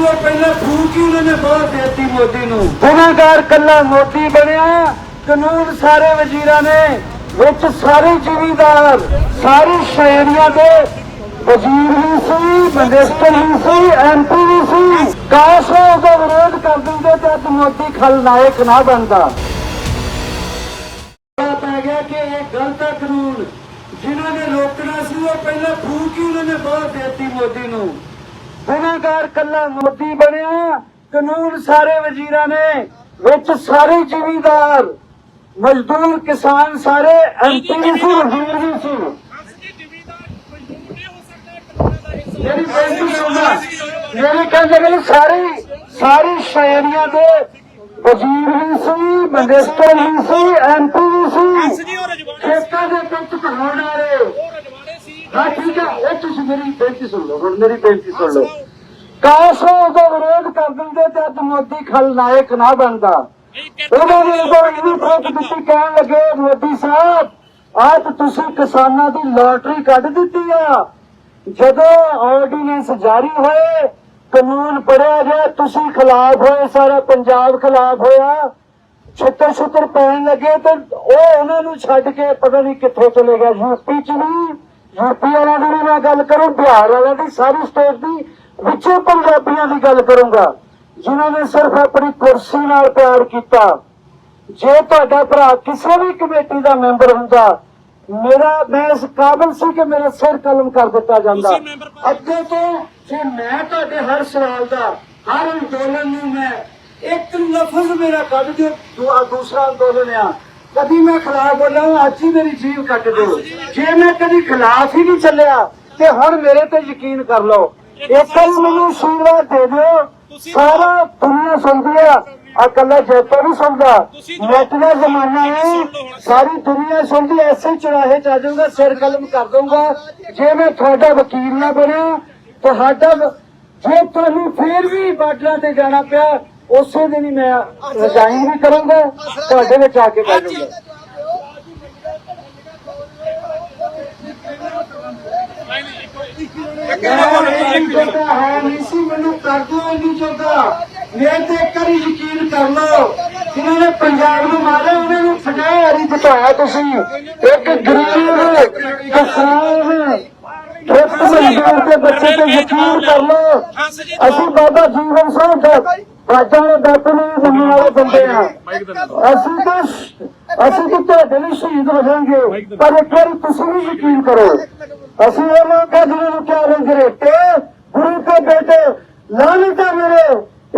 ਉਹ ਪਹਿਲਾਂ ਫੂਕ ਹੀ ਉਹਨਾਂ ਨੇ ਬਾਹਰ ਦੇਤੀ ਮੋਦੀ ਨੂੰ। ਗੁਨਾਹਗਾਰ ਕੱਲਾ ਮੋਦੀ ਬਣਿਆ ਕਾਨੂੰਨ ਸਾਰੇ ਵਜ਼ੀਰਾਂ ਨੇ ਵਿੱਚ ਸਾਰੇ ਜ਼ਿਮੀਂਦਾਰ ਸਾਰੇ ਸ਼ਹਿਰੀਆਂ ਦੇ ਵਜ਼ੀਰ ਵੀ ਸੀ ਮਿਨਿਸਟਰ ਵੀ ਸੀ ਐਮਪੀ ਵੀ ਸੀ। ਕਾਸ਼ ਉਹ ਉਹਦਾ ਵਿਰੋਧ ਕਰ ਦਿੰਦੇ ਤੇ ਅੱਜ ਮੋਦੀ ਖਲਨਾਇਕ ਨਾ ਬਣਦਾ। ਪੈ ਗਿਆ ਕਿ ਇਹ ਗਲਤ ਕਾਨੂੰਨ ਜਿਨ੍ਹਾਂ ਨੇ ਰੋਕਣਾ ਸੀ ਉਹ ਪਹਿਲਾਂ ਫੂਕ ਹੀ ਉਹਨਾਂ ਨੇ ਬਾਹਰ ਦੇਤੀ ਮੋਦੀ ਨੂੰ। ਗੁਨਾਹਗਾਰ ਕੱਲਾ ਮੋਦੀ ਬਣਿਆ ਕਾਨੂੰਨ ਸਾਰੇ ਵਜ਼ੀਰਾਂ ਨੇ ਵਿੱਚ ਸਾਰੇ ਜ਼ਿਮੀਂਦਾਰ ਮਜ਼ਦੂਰ ਕਿਸਾਨ ਸਾਰੇ ਐਮਪੀ ਵੀ ਸੀ ਵਜ਼ੀਰ ਵੀ ਸੀ। ਬੇਨਤੀ ਮੇਰੇ ਕਹਿੰਦੇ ਕਿ ਸਾਰੀ ਸਾਰੀ ਸ਼ਹਿਰੀਆਂ ਦੇ ਵਜ਼ੀਰ ਵੀ ਸੀ ਮਿਨਿਸਟਰ ਵੀ ਸੀ ਐਮਪੀ ਵੀ ਸੀ ਖੇਤਾਂ ਦੇ ਵਿੱਚ ਘੁੰਮਣ ਵਾਲੇ ਹਾਂ ਠੀਕ ਹੈ ਇਹ ਤੁਸੀਂ ਮੇਰੀ ਬੇਨਤੀ ਸੁਣ ਲਓ ਹੁਣ ਮੇਰੀ ਬੇਨਤੀ ਸੁਣ ਲਓ। ਕਾਸ਼ ਉਹ ਉਹਦਾ ਵਿਰੋਧ ਕਰ ਦਿੰਦੇ ਤੇ ਅੱਜ ਮੋਦੀ ਖਲਨਾਇਕ ਨਾ ਬਣਦਾ। ਉਹਨਾਂ ਨੇ ਉਦੋਂ ਇਹਦੀ ਫੋਕ ਦਿੱਤੀ ਕਹਿਣ ਲੱਗੇ ਮੋਦੀ ਸਾਹਿਬ ਆਪ ਤੁਸੀਂ ਕਿਸਾਨਾਂ ਦੀ ਲੋਟਰੀ ਕੱਢ ਦਿੱਤੀ ਆ। ਜਦੋਂ ਆਰਡੀਨੈਂਸ ਜਾਰੀ ਹੋਏ ਕਾਨੂੰਨ ਪੜਿਆ ਗਿਆ ਤੁਸੀਂ ਖਿਲਾਫ ਹੋਏ ਸਾਰਾ ਪੰਜਾਬ ਖਿਲਾਫ ਹੋਇਆ। ਛਿੱਤਰ ਛਿੱਤਰ ਪੈਣ ਲੱਗੇ ਤੇ ਉਹ ਉਹਨਾਂ ਨੂੰ ਛੱਡ ਕੇ ਪਤਾ ਨਹੀਂ ਕਿੱਥੇ ਚਲੇ ਗਿਆ ਯੂਪੀ ਚ ਵੀ। ਯੂਪੀ ਵਾਲਿਆਂ ਦੀ ਵੀ ਮੈਂ ਗੱਲ ਕਰੂੰ ਬਿਹਾਰ ਵਾਲਿਆਂ ਦੀ ਸਾਰੀ ਸਟੇਟ ਦੀ ਵਿੱਚੇ ਪੰਜਾਬੀਆਂ ਦੀ ਗੱਲ ਕਰੂੰਗਾ। ਜਿਨ੍ਹਾਂ ਨੇ ਸਿਰਫ ਆਪਣੀ ਕੁਰਸੀ ਨਾਲ ਪਿਆਰ ਕੀਤਾ। ਜੇ ਤੁਹਾਡਾ ਭਰਾ ਕਿਸੇ ਵੀ ਕਮੇਟੀ ਦਾ ਮੈਂਬਰ ਹੁੰਦਾ ਮੇਰਾ ਮੈਂ ਇਸ ਕਾਬਲ ਸੀ ਕਿ ਮੇਰਾ ਸਿਰ ਕਲਮ ਕਰ ਦਿੱਤਾ ਜਾਂਦਾ। ਅੱਗੇ ਤੋਂ ਜੇ ਮੈਂ ਤੁਹਾਡੇ ਹਰ ਸਵਾਲ ਦਾ ਹਰ ਅੰਦੋਲਨ ਨੂੰ ਮੈਂ ਇੱਕ ਲਫ਼ਜ਼ ਮੇਰਾ ਕੱਢ ਦਿਓ ਦੂ- ਦੂਸਰਾ ਅੰਦੋਲਨ ਆ। ਕਦੀ ਮੈਂ ਖਿਲਾਫ ਬੋਲਾਂ ਅੱਜ ਹੀ ਮੇਰੀ ਜੀਵ ਕੱਟ ਦਿਓ। ਜੇ ਮੈਂ ਕਦੀ ਖਿਲਾਫ ਹੀ ਨਹੀਂ ਚੱਲਿਆ ਤੇ ਹੁਣ ਮੇਰੇ ਤੇ ਯਕੀਨ ਕਰ ਲਓ। ਇੱਕ ਮੈਨੂੰ ਆਸ਼ੀਰਵਾਦ ਦੇ ਦਿਓ ਸਾਰਾ ਦੁਨੀਆ ਸੁਣਦੀ ਆ। ਆ ਕੱਲਾ ਜੈਪਾ ਨਹੀਂ ਸੁਣਦਾ। ਨੈਟ ਦਾ ਜ਼ਮਾਨਾ ਹੈ ਸਾਰੀ ਦੁਨੀਆ ਸੁਣਦੀ ਐਸੇ ਚੁਰਾਹੇ ਚ ਆ ਜਾਊਗਾ ਸਿਰ ਕਲਮ ਕਰ ਦਊਗਾ। ਜੇ ਮੈਂ ਤੁਹਾਡਾ ਵਕੀਲ ਨਾ ਬਣਿਆ ਤੁਹਾਡਾ ਜੇ ਤੁਹਾਨੂੰ ਫੇਰ ਵੀ ਬਾਰਡਰਾਂ ਤੇ ਜਾਣਾ ਪਿਆ ਉਸੇ ਦਿਨ ਹੀ ਮੈਂ ਰਿਜ਼ਾਈਨ ਵੀ ਕਰੂੰਗਾ ਤੁਹਾਡੇ ਵਿੱਚ ਆ ਕੇ ਬੈਠ ਜਾਊਂਗਾ। ਮੈਂ ਇੱਕ ਜੋਗਾ ਹੈ ਨਹੀਂ ਸੀ ਮੈਨੂੰ ਕਰ ਦਿਓ ਇੰਨੀ ਜੋਗਾ ਮੈਂ ਤੇ ਇੱਕ ਵਾਰੀ ਯਕੀਨ ਕਰ ਲਓ ਜਿਨ੍ਹਾਂ ਨੇ ਪੰਜਾਬ ਨੂੰ ਮਾਰਿਆ ਉਹਨਾਂ ਨੂੰ ਫਟਾਇਆ ਨਹੀਂ ਬਤਾਇਆ ਤੁਸੀਂ। ਇੱਕ ਗਰੀਬ ਕਿਸਾਨ ਇੱਕ ਮਜ਼ਦੂਰ ਦੇ ਬੱਚੇ ਤੇ ਯਕੀਨ ਕਰ ਲਓ। ਅਸੀਂ ਬਾਬਾ ਜੀਵਨ ਸਿੰਘ ਦਾ ਰਾਜਾਂ ਦੇ ਬਾਪੂ ਨੂੰ ਵੀ ਮੰਨਣ ਵਾਲੇ ਬੰਦੇ ਆ ਅਸੀਂ ਤਾਂ ਅਸੀਂ ਤਾਂ ਤੁਹਾਡੇ ਲਈ ਸ਼ਹੀਦ ਜਾਵਾਂਗੇ। ਪਰ ਇੱਕ ਵਾਰੀ ਤੁਸੀਂ ਵੀ ਯਕੀਨ ਕਰੋ ਅਸੀਂ ਇਹ ਲੋਕ ਆ ਜਿਹਨਾਂ ਨੂੰ ਕਿਹਾ ਰੰਗਰੇਟੇ ਗੁਰੂ ਕੇ ਬੇਟੇ ਲਾਨਤਾ ਮੇਰੇ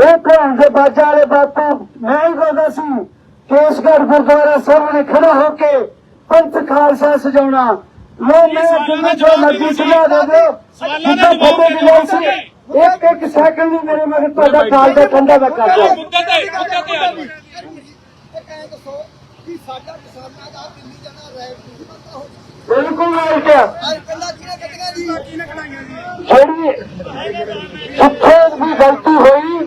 ਇਹ ਭੈਣ ਦੇ ਬਾਜਾ ਵਾਲੇ ਬਾਪੂ ਮੈਂ ਹੀ ਕਹਿੰਦਾ ਸੀ ਕੇਸਗੜ੍ਹ ਗੁਰਦੁਆਰਾ ਸਾਹਮਣੇ ਖੜਾ ਹੋ ਕੇ ਪੰਥ ਖਾਲਸਾ ਸਜਾਉਣਾ। ਲੋ ਮੈਂ ਜਿੰਨਾ ਜੋ ਮਰਜ਼ੀ ਸਜਾ ਦੇ ਫਤਿਹ ਦੀ ਸੀ ਇੱਕ ਇੱਕ ਸੈਕਿੰਡ ਵੀ ਮੇਰੇ ਮਗਰ ਤੁਹਾਡਾ ਕਾਲ ਦਾ ਠੰਡਾ ਦਾ ਕਰ ਦਿਓ ਮੁੱਦੇ ਤੇ ਮੁੱਦੇ ਤੇ ਆ। ਜਾਓ। ਦੱਸੋ ਕਿ ਸਾਡਾ ਕਿਸਾਨਾਂ ਦਾ ਦਿੱਲੀ ਜਾਣਾ ਨਹੀਂ ਪਤਾ ਹੋ ਬਿਲਕੁਲ ਨਹੀਂ ਕਿਹਾ ਅੱਜ ਪਹਿਲਾਂ ਕਿਹਨੇ ਕੱਟੀਆਂ ਜੀ ਕਿਹਨੇ ਖੜਾਈਆਂ ਜੀ ਜਿਹੜੀ ਜਿੱਥੇ ਵੀ ਗਲਤੀ ਹੋਈ।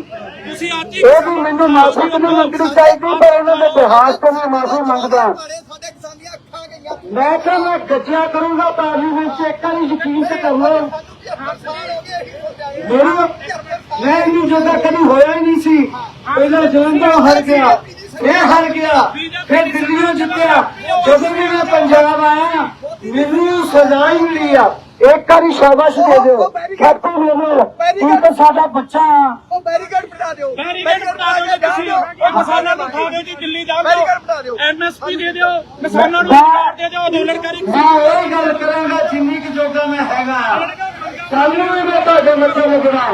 ਤੁਸੀਂ ਅੱਜ ਹੀ ਇਹ ਵੀ ਮੈਨੂੰ ਮਾਫੀ ਨਹੀਂ ਮੰਗਣੀ ਚਾਹੀਦੀ ਪਰ ਉਹਨਾਂ ਦੇ ਬਿਹਾਰ ਤੋਂ ਮੈਂ ਮਾਫੀ ਮੰਗਦਾ। ਸਾਡੇ ਸਾਡੇ ਕਿਸਾਨ ਦੀਆਂ ਅੱਖਾਂ ਗਈਆਂ ਮੈਂ ਕਿਹਾ ਮੈਂ ਗੱਜਿਆ ਕਰੂੰਗਾ ਪਾਰਲੀਮੈਂਟ 'ਚ ਇੱਕ ਵਾਰੀ ਯਕੀਨ ਤੇ ਕਰ ਲਓ ਮੇਰਾ ਮੈਂ ਇਹਨੂੰ ਜਦੋਂ ਕਦੀ ਹੋਇਆ ਹੀ ਨਹੀਂ ਸੀ ਪਹਿਲਾਂ ਜਲੰਧਰ ਹਰ ਗਿਆ ਇਹ ਹਰ ਗਿਆ ਫਿਰ ਦਿੱਲੀੋਂ ਜਿੱਤਿਆ ਜਦੋਂ ਵੀ ਮੈਂ ਪੰਜਾਬ ਆਇਆ ਮੈਨੂੰ ਸਜ਼ਾ ਹੀ ਮਿਲੀ ਆ ਇੱਕ ਵਾਰੀ ਸ਼ਾਬਾਸ਼ ਦੇ ਦਿਓ ਖੇਤੀ ਦੇ ਤੂੰ ਤਾਂ ਸਾਡਾ ਬੱਚਾ ਆ ਬੈਰੀਕੇਡ ਬਣਾ ਦਿਓ ਬੈਰੀਕੇਡ ਬਣਾ ਦਿਓ ਤੁਸੀਂ ਉਹ ਕਿਸਾਨਾਂ ਨੂੰ ਖਾ ਦਿਓ ਜੀ ਦਿੱਲੀ ਜਾ ਦਿਓ ਐਮਐਸਪੀ ਦੇ ਦਿਓ ਕਿਸਾਨਾਂ ਨੂੰ ਰੁਜ਼ਗਾਰ ਦੇ ਦਿਓ ਅੰਦੋਲਨਕਾਰੀ ਮੈਂ ਇਹ ਗੱਲ ਕਰਾਂਗਾ ਜਿੰਨੀ ਕਿ ਜੋਗਾ ਮੈਂ ਹੈਗਾ। ਕੱਲ ਨੂੰ ਵੀ ਮੈਂ ਤੁਹਾਡੇ ਮੱਥੇ ਲੱਗਣਾ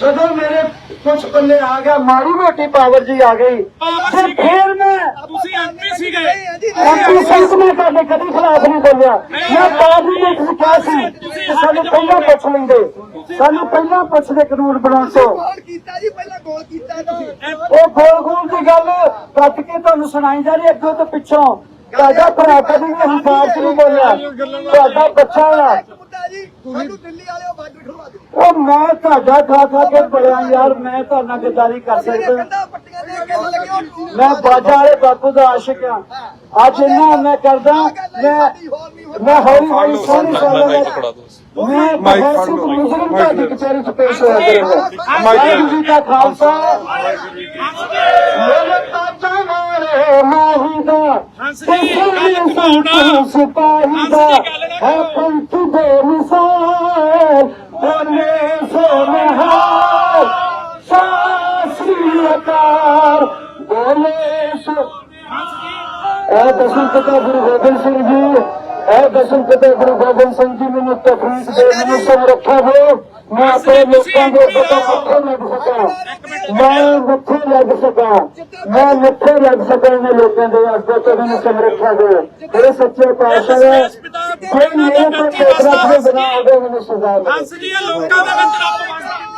ਜਦੋਂ ਮੇਰੇ ਕੁਝ ਪੱਲੇ ਆ ਗਿਆ ਮਾੜੀ ਮੋਟੀ ਪਾਵਰ ਜੀ ਆ ਗਈ ਤੇ ਫਿਰ ਮੈਂ ਤੁਸੀਂ ਐਮਪੀ ਸੀਗੇ। ਨਹੀਂ ਹੈ ਜੀ ਐਮਪੀ ਸੰਤ ਨੇ ਤੁਹਾਡੇ ਕਦੀ ਖਿਲਾਫ ਨਹੀਂ ਬੋਲਿਆ। ਮੈਂ ਪਾਰਲੀਮੈਂਟ ਵਿੱਚ ਕਿਹਾ ਸੀ ਸਾਨੂੰ ਪਹਿਲਾਂ ਪੁੱਛ ਲੈਂਦੇ। ਸਾਨੂੰ ਪਹਿਲਾਂ ਪੁੱਛਦੇ ਕਾਨੂੰਨ ਬਣਾਉਣ ਤੋਂ। ਗੋਲ ਕੀਤਾ ਜੀ ਪਹਿਲਾਂ ਗੋਲ ਕੀਤਾ ਤੁਸੀਂ ਉਹ ਗੋਲ ਗੋਲ ਦੀ ਗੱਲ ਕੱਟ ਕੇ ਤੁਹਾਨੂੰ ਸੁਣਾਈ ਜਾ ਰਹੀ ਅੱਗੋਂ ਤੋਂ ਪਿੱਛੋਂ। ਤੁਹਾਡਾ ਭਰਾ ਕਦੀ ਵੀ ਚ ਨਹੀਂ ਬੋਲਿਆ। ਤੁਹਾਡਾ ਬੱਚਾ ਜੀ ਸਾਨੂੰ ਦਿੱਲੀ ਵਾਲਿਓ ਬਾਰਡਰ ਖਲਵਾ ਦਿਓ ਉਹ ਮੈਂ ਤੁਹਾਡਾ ਖਾ ਖਾ ਕੇ ਬੜਿਆ ਯਾਰ ਮੈਂ ਤੁਹਾਡਾ ਗੱਦਾਰੀ ਕਰ ਸਕਦਾ। ਪੱਟੀਆਂ ਦੇ ਕੇ ਲੱਗੇ ਉਹ ਮੈਂ ਬਾਜਾ ਵਾਲੇ ਬਾਪੂ ਦਾ ਆਸ਼ਿਕ ਆ ਅੱਜ ਇੰਨਾ ਮੈਂ ਕਰਦਾ ਮੈਂ ਮੈਂ ਹੌਲੀ ਹੌਲੀ ਸੋਹਣੀ ਸੋਹਣੀ ਮੈਂ ਮਾਈਕ ਫੜ ਲਓ, ਮੁਸਲਿਮ ਮਾਈਕ ਤੁਹਾਡੀ ਲੈ। ਕਚਹਿਰੀ ਚ ਪੇਸ਼ ਹੋਇਆ ਕਰੂੰਗਾ ਵਾਹਿਗੁਰੂ ਜੀ ਕਾ ਖਾਲਸਾ। ਮੇਰੇ ਤਾਜਾ ਮਾਰੇ ਮਾਹੀ ਦਾ। ਹੰਸ ਜੀ, ਗੱਲ ਤੂੰ ਘੁਮਾਉਣਾ। ਸਿਪਾਹੀ ਦਾ। ਹੈ ਪੰਥ ਦੇ ਮਿਸਾਲ ਬੋਲੇ ਸੋ ਨਿਹਾਲ ਸਾਸਰੀ ਅਕਾਰ ਬੋਲੇ ਸੋ ਇਹ ਦਸਮ ਪਿਤਾ ਗੁਰੂ ਗੋਬਿੰਦ ਸਿੰਘ ਜੀ ਇਹ ਦਸਮ ਮੈਨੂੰ ਤਕਰੀਰ ਦੇ ਮੈਨੂੰ ਸਮਰੱਥਾ ਦਿਓ ਮੈਂ ਆਪਣੇ ਲੋਕਾਂ ਦੇ ਪਤਾ ਮੱਥੇ ਲੱਗ ਸਕਾਂ। ਮੈਂ ਮੱਥੇ ਲੱਗ ਸਕਾਂ। ਮੈਂ ਮੱਥੇ ਲੱਗ ਸਕਾਂ ਇਹਨਾਂ ਲੋਕਾਂ ਦੇ ਅੱਗੇ ਤੋਂ ਮੈਨੂੰ ਸਮਰੱਥਾ ਦਿਓ ਇਹ ਸੱਚੇ ਪਾਤਸ਼ਾਹ ਹੈ। ਕੋਈ ਤੇ ਫੈਸਲਾ ਦੇ ਬਣਾ ਦੇ ਮੈਨੂੰ ਸਜ਼ਾ ਇਹ ਲੋਕਾਂ ਦੇ ਵਿੱਚ ਰੱਬ ਵਸਦਾ